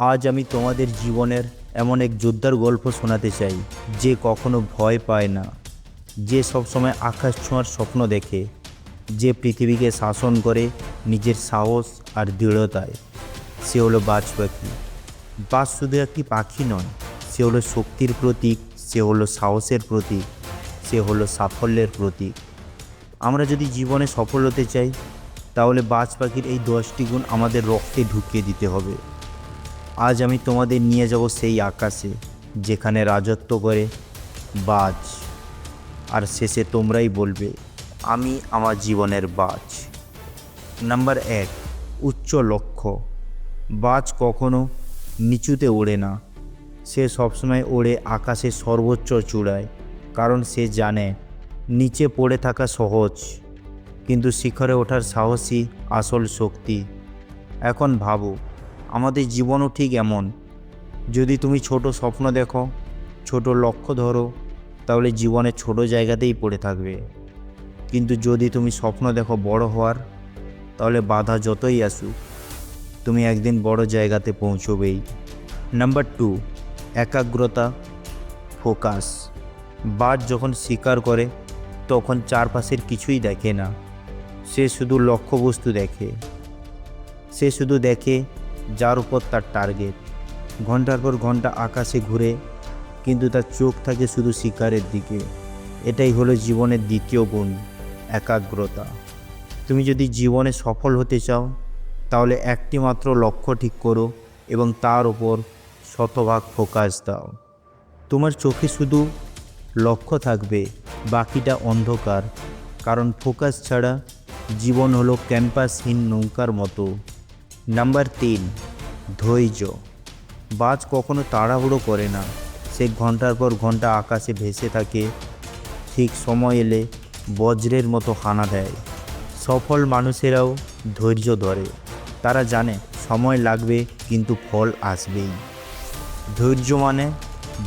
আজ আমি তোমাদের জীবনের এমন এক যোদ্ধার গল্প শোনাতে চাই, যে কখনো ভয় পায় না, যে সবসময় আকাশ ছোঁয়ার স্বপ্ন দেখে, যে পৃথিবীকে শাসন করে নিজের সাহস আর দৃঢ়তায়। সে হলো বাজ পাখি বাজ শুধু একটি পাখি নয়, সে হলো শক্তির প্রতীক, সে হলো সাহসের প্রতীক, সে হলো সাফল্যের প্রতীক। আমরা যদি জীবনে সফল হতে চাই, তাহলে বাজ পাখির এই দশটি গুণ আমাদের রক্তে ঢুকিয়ে দিতে হবে। আজ আমি তোমাদের নিয়ে যাব সেই আকাশে, যেখানে রাজত্ব করে বাজ। আর শেষে তোমরাই বলবে, আমি আমার জীবনের বাজ। নাম্বার এক, উচ্চ লক্ষ্য। বাজ কখনো নিচুতে ওড়ে না। সে সবসময় ওড়ে আকাশে সর্বোচ্চ চূড়ায়, কারণ সে জানে নিচে পড়ে থাকা সহজ, কিন্তু শিখরে ওঠার সাহসী আসল শক্তি। এখন ভাবো আমাদের জীবনও ঠিক এমন। যদি তুমি ছোট স্বপ্ন দেখো, ছোট লক্ষ্য ধরো, তাহলে জীবনে ছোট জায়গাতেই পড়ে থাকবে। কিন্তু যদি তুমি স্বপ্ন দেখো বড় হওয়ার, তাহলে বাধা যতই আসুক, তুমি একদিন বড় জায়গাতে পৌঁছবেই। নাম্বার টু, একাগ্রতা, ফোকাস। বাদ যখন শিকার করে, তখন চারপাশের কিছুই দেখে না। সে শুধু লক্ষ্যবস্তু দেখে। সে শুধু দেখে যার উপর তার টার্গেট ঘণ্টার পর ঘণ্টা আকাশে ঘুরে, কিন্তু তার চোখ থাকে শুধু শিকারের দিকে। এটাই হলো জীবনের দ্বিতীয় গুণ, একাগ্রতা। তুমি যদি জীবনে সফল হতে চাও, তাহলে একটি মাত্র লক্ষ্য ঠিক করো এবং তার ওপর শতভাগ ফোকাস দাও। তোমার চোখে শুধু লক্ষ্য থাকবে, বাকিটা অন্ধকার। কারণ ফোকাস ছাড়া জীবন হলো ক্যাম্পাসহীন নৌকার মতো। নাম্বার তিন, ধৈর্য। বাজ কখনো তাড়াহুড়ো করে না। সে ঘণ্টার পর ঘণ্টা আকাশে ভেসে থাকে। ঠিক সময় এলে বজ্রের মতো হানা দেয়। সফল মানুষেরাও ধৈর্য ধরে। তারা জানে সময় লাগবে কিন্তু ফল আসবেই। ধৈর্য মানে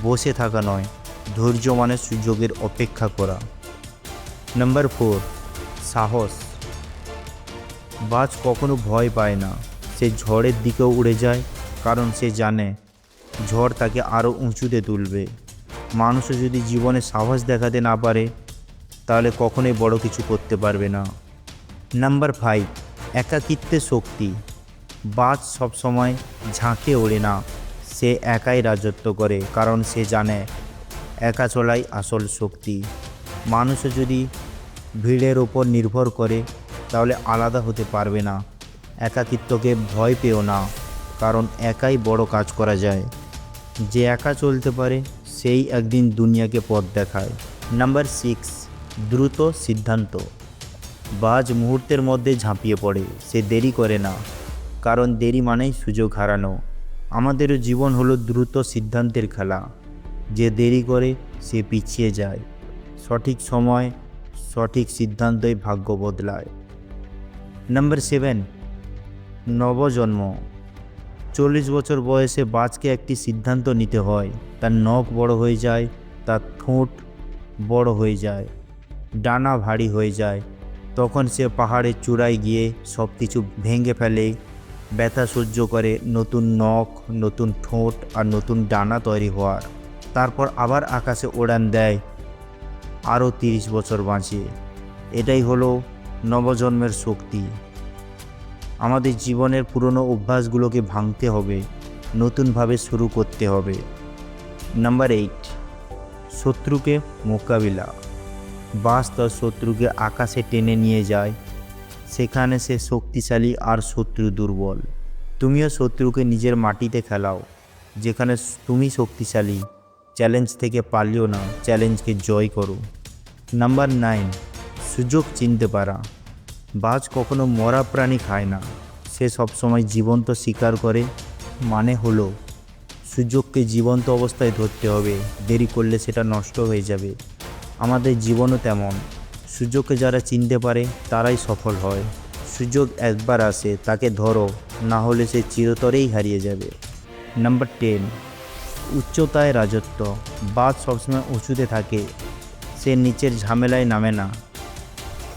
বসে থাকা নয়। ধৈর্য মানে সুযোগের অপেক্ষা করা। নাম্বার ফোর, সাহস। বাজ কখনো ভয় পায় না। সে ঝড়ের দিকেও উড়ে যায়, কারণ সে জানে ঝড় তাকে আরও উঁচুতে তুলবে। মানুষও যদি জীবনে সাহস দেখাতে না পারে, তাহলে কখনোই বড় কিছু করতে পারবে না। নাম্বার ফাইভ একাকিত্বের শক্তি। বাজ সবসময় ঝাঁকে ওড়ে না, সে একাই রাজত্ব করে, কারণ সে জানে একা চলাই আসল শক্তি। মানুষও যদি ভিড়ের ওপর নির্ভর করে, তাহলে আলাদা হতে পারবে না। একাকিত্বকে ভয় পেও না, কারণ একাই বড় কাজ করা যায়। যে একা চলতে পারে, সেই একদিন দুনিয়াকে পথ দেখায়। নাম্বার সিক্স, দ্রুত সিদ্ধান্ত। বাজ মুহূর্তের মধ্যে ঝাঁপিয়ে পড়ে, সে দেরি করে না, কারণ দেরি মানেই সুযোগ হারানো। আমাদেরও জীবন হলো দ্রুত সিদ্ধান্তের খেলা। যে দেরি করে, সে পিছিয়ে যায়। সঠিক সময়, সঠিক সিদ্ধান্তই ভাগ্য বদলায়। নাম্বার সেভেন নবজন্ম। চল্লিশ বছর বয়সে বাজকে একটি সিদ্ধান্ত নিতে হয়। তার নখ বড় হয়ে যায়, তার ঠোঁট বড় হয়ে যায়, ডানা ভারী হয়ে যায়। তখন সে পাহাড়ের চূড়ায় গিয়ে সব কিছু ভেঙে ফেলে, ব্যথা সহ্য করে, নতুন নখ, নতুন ঠোঁট আর নতুন ডানা তৈরি হওয়ার। তারপর আবার আকাশে ওড়ান দেয়, আরও তিরিশ বছর বাঁচিয়ে। এটাই হলো নবজন্মের শক্তি। আমাদের জীবনের পুরনো অভ্যাসগুলোকে ভাঙতে হবে, নতুনভাবে শুরু করতে হবে। নাম্বার এইট, শত্রুকে মোকাবিলা। বাস তার শত্রুকে আকাশে টেনে নিয়ে যায়, সেখানে সে শক্তিশালী আর শত্রু দুর্বল। তুমিও শত্রুকে নিজের মাটিতে খেলাও, যেখানে তুমি শক্তিশালী, চ্যালেঞ্জ থেকে পারলেও না, চ্যালেঞ্জকে জয় করো। নাম্বার নাইন, সুযোগ চিনতে পারা। বাজ কখনো মরা প্রাণী খায় না। সে সবসময় জীবন্ত শিকার করে মানে হলো সুযোগকে জীবন্ত অবস্থায় ধরতে হবে, দেরি করলে সেটা নষ্ট হয়ে যাবে। আমাদের জীবনও তেমন, সুযোগকে যারা চিনতে পারে, তারাই সফল হয়। সুযোগ একবার আসে, তাকে ধরো, না হলে সে চিরতরেই হারিয়ে যাবে। নাম্বার টেন, উচ্চতায় রাজত্ব বাদ সবসময় উঁচুতে থাকে, সে নিচের ঝামেলায় নামে না,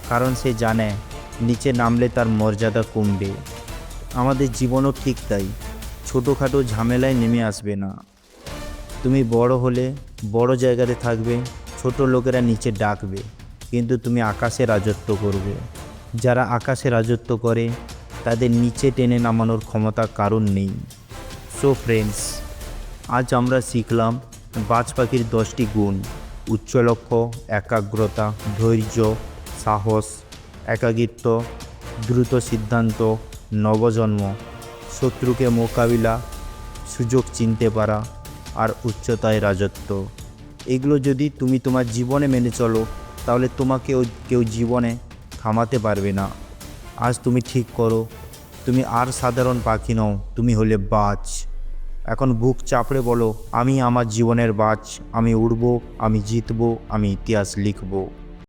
কারণ সে জানে নিচে নামলে তার মর্যাদা কমবে। আমাদের জীবনও ঠিক তাই, ছোটোখাটো ঝামেলায় নেমে আসবে না। তুমি বড় হলে বড় জায়গাতে থাকবে, ছোট লোকেরা নিচে ডাকবে, কিন্তু তুমি আকাশে রাজত্ব করবে। যারা আকাশে রাজত্ব করে, তাদের নিচে টেনে নামানোর ক্ষমতা কারণ নেই। সো ফ্রেন্ডস আজ আমরা শিখলাম বাজ পাখির দশটি গুণ উচ্চ লক্ষ্য একাগ্রতা, ধৈর্য, সাহস একাকিত্ব, দ্রুত সিদ্ধান্ত, নবজন্ম, শত্রুকে মোকাবিলা, সুযোগ চিনতে পারা আর উচ্চতায় রাজত্ব। এগুলো যদি তুমি তোমার জীবনে মেনে চলো, তাহলে তোমাকেও কেউ জীবনে থামাতে পারবে না। আজ তুমি ঠিক করো, তুমি আর সাধারণ পাখি নও, তুমি হলে বাজ। এখন বুক চাপড়ে বলো, আমি আমার জীবনের বাজ, আমি উড়বো, আমি জিতবো, আমি ইতিহাস লিখব।